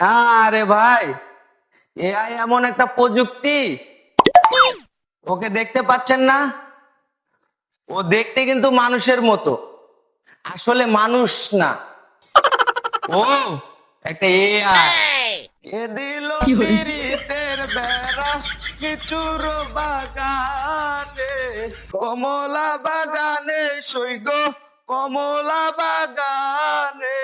আরে ভাই এআই এমন একটা প্রযুক্তি। ওকে দেখতে পাচ্ছেন না? ও দেখতে কিন্তু মানুষের মতো। আসলে মানুষ না। ও একটা এআই। কে দিল পিরিতের বেড়া কিছুর বাগানে। কমলা বাগানে সৈগ কমলা বাগানে।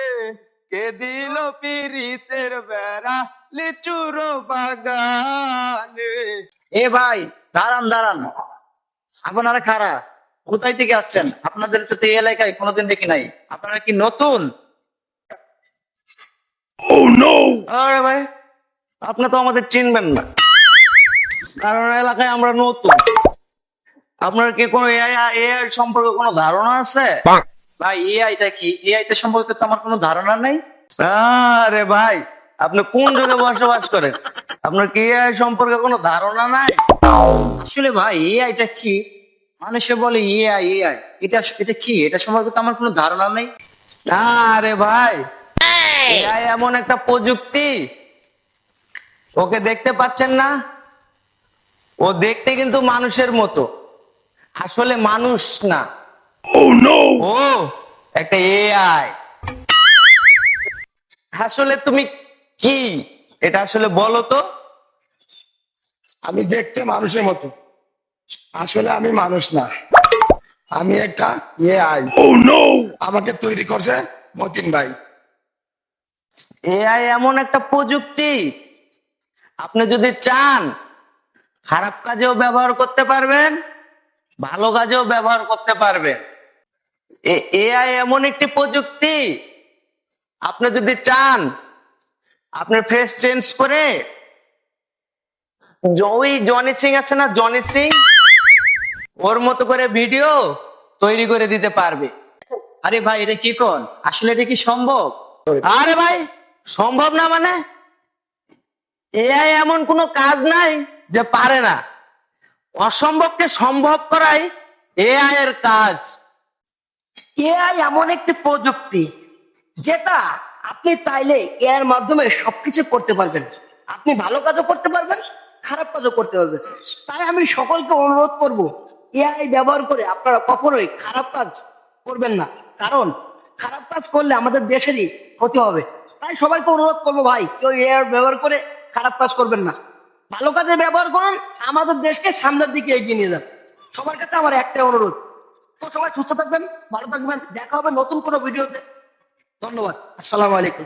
কে দিল পিরিতের বেড়া? লিচুর বাগানে। এ ভাই দাঁড়ান দাঁড়ান। আপনারা খারা কোথায় থেকে আসছেন? আপনাদের তো এই এলাকায় কোনোদিন দেখি নাই। আপনারা কি নতুন? আরে ভাই আপনি তো আমাদের চিনবেন না। কারণ এলাকায় আমরা নতুন। আপনার কি কোনো এআই এআই সম্পর্কে কোনো ধারণা আছে? ভাই এ এআইটা কি? এ এআইটা সম্পর্কে তো আমার কোনো ধারণা নেই। আরে ভাই আপনি কোন যুগে বসবাস করেন? আপনার কি এআই সম্পর্কে কোনো ধারণা নাই? আসলে ভাই এআইটা কি? মানুষে বলে এআই এআই এটা এটা কি? এটা সম্পর্কে তো আমার কোনো ধারণা নেই। আরে ভাই এআই এমন একটা প্রযুক্তি ওকে দেখতে পাচ্ছেন না? ও দেখতে কিন্তু মানুষের মতো। আসলে মানুষ না। ও একটা এআই আসলে তুমি কি? এটা আসলে বলো তো। আমি দেখতে মানুষের মতো। আসলে আমি মানুষ না। আমি একটা ইয়ে আই আমাকে তৈরি করছে মতিন ভাই। এআই এমন একটা প্রযুক্তি। আপনি যদি চান খারাপ কাজেও ব্যবহার করতে পারবেন ভালো কাজেও ব্যবহার করতে পারবেন। এআই এমন একটি প্রযুক্তি। আপনি যদি চান, আপনার ফেস চেঞ্জ করে, ওই জনি সিং আছে না জনি সিং ওর মতো করে ভিডিও তৈরি করে দিতে পারবে। আরে ভাই, এটা কি কোন? আসলে এটা কি সম্ভব? আরে ভাই, সম্ভব না মানে? এআই এমন কোনো কাজ নাই যে পারে না। অসম্ভবকে সম্ভব করাই এআই এর কাজ। এআই এমন একটি প্রযুক্তি যেটা আপনি চাইলে এর মাধ্যমে সবকিছু করতে পারবেন। আপনি ভালো কাজও করতে পারবেন, খারাপ কাজও করতে পারবেন। তাই আমি সকলকে অনুরোধ করব, এআই ব্যবহার করে আপনারা কখনোই খারাপ কাজ করবেন না। কারণ খারাপ কাজ করলে আমাদের দেশেরই ক্ষতি হবে। তাই সবাইকে অনুরোধ করব ভাই, কেউ এআই ব্যবহার করে খারাপ কাজ করবেন না। ভালো কাজে ব্যবহার করুন, আমাদের দেশকে সামনের দিকে এগিয়ে নিয়ে যান। সবার কাছে আমার একটাই অনুরোধ তো সবাই সুস্থ থাকবেন ভালো থাকবেন দেখা হবে নতুন কোনো ভিডিওতে। ধন্যবাদ। আসসালামু আলাইকুম।